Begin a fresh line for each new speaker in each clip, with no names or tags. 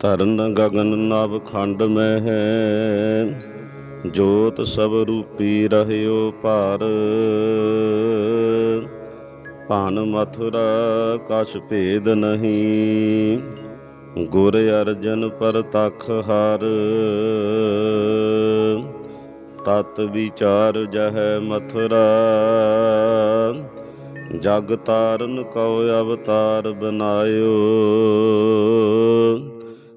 ਤਰਨ ਗਗਨ ਨਭ ਖੰਡ ਮਹਿ। ਹੈ ਜੋਤ ਸਭ ਰੂਪੀ ਰਹਿਓ ਭਾਰ। ਭਾਨ ਮਥੁਰਾ ਕਛ ਭੇਦ ਨਹੀਂ। ਗੁਰ ਅਰਜਨ ਪਰਤਖ ਹਰ। ਤਤ ਵਿਚਾਰ ਜਹ ਮਥੁਰਾ। ਜਗ ਤਾਰਨ ਕਉ ਅਵਤਾਰ ਬਨਾਇਓ।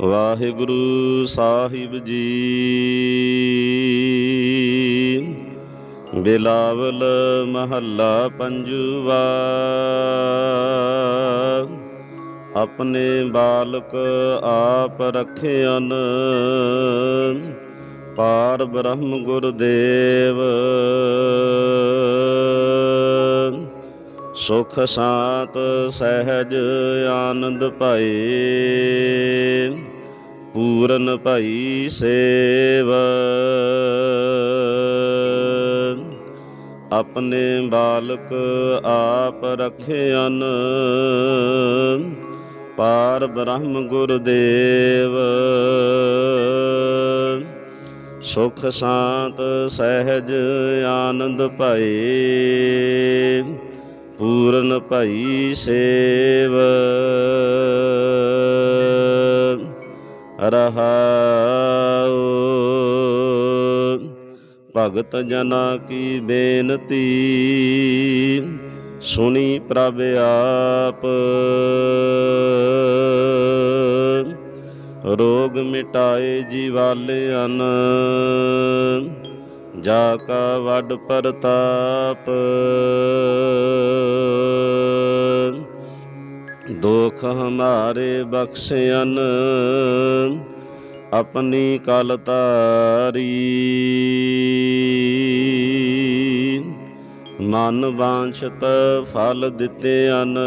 ਵਾਹਿਗੁਰੂ ਸਾਹਿਬ ਜੀ। ਬਿਲਾਵਲ ਮਹੱਲਾ ਪੰਜਵਾ। ਆਪਣੇ ਬਾਲਕ ਆਪ ਰਖਿਆਨ ਪਾਰ ਬ੍ਰਹਮ ਗੁਰਦੇਵ ਸੁਖ ਸਾਤ ਸਹਿਜ ਆਨੰਦ ਪਾਏ ਪੂਰਨ ਭਈ ਸੇਵ। ਆਪਣੇ ਬਾਲਕ ਆਪ ਰਖਿਆਨ ਪਾਰ ਬ੍ਰਹਮ ਗੁਰਦੇਵ ਸੁਖ ਸ਼ਾਂਤ ਸਹਿਜ ਆਨੰਦ ਭਏ ਪੂਰਨ ਭਈ ਸੇਵ। ਰਹਾਉ। ਭਗਤ ਜਨਾ ਕੀ ਬੇਨਤੀ, ਸੁਣੀ ਪ੍ਰਭ ਆਪ। ਰੋਗ ਮਿਟਾਏ ਜੀਵਾਲਿਆਂ ਜਾ ਕਾ ਵੱਡ ਪ੍ਰਤਾਪ। ਦੁਖ ਹਮਾਰੇ ਬਖਸ਼ਿਆਨ ਆਪਣੀ ਕਲ ਤਾਰੀ। ਮਨ ਵਾਂਛਤ ਫਲ ਦਿੱਤੇ ਅਨ,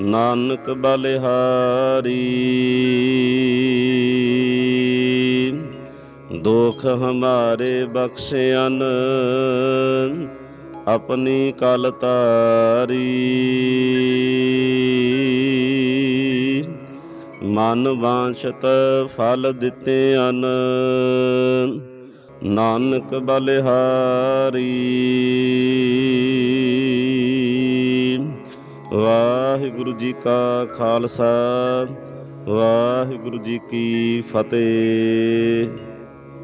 ਨਾਨਕ ਬਲਿਹਾਰੀ। ਦੁਖ ਹਮਾਰੇ ਬਖਸ਼ਿਆਨ ਆਪਣੀ ਕਲ ਤਾਰੀ। ਮਨ ਵਾਂਛਤ ਫਲ ਦਿੱਤੇ ਅਨ ਨਾਨਕ ਬਲਿਹਾਰੀ। ਵਾਹਿਗੁਰੂ ਜੀ ਕਾ ਖਾਲਸਾ, ਵਾਹਿਗੁਰੂ ਜੀ ਕੀ ਫਤਿਹ।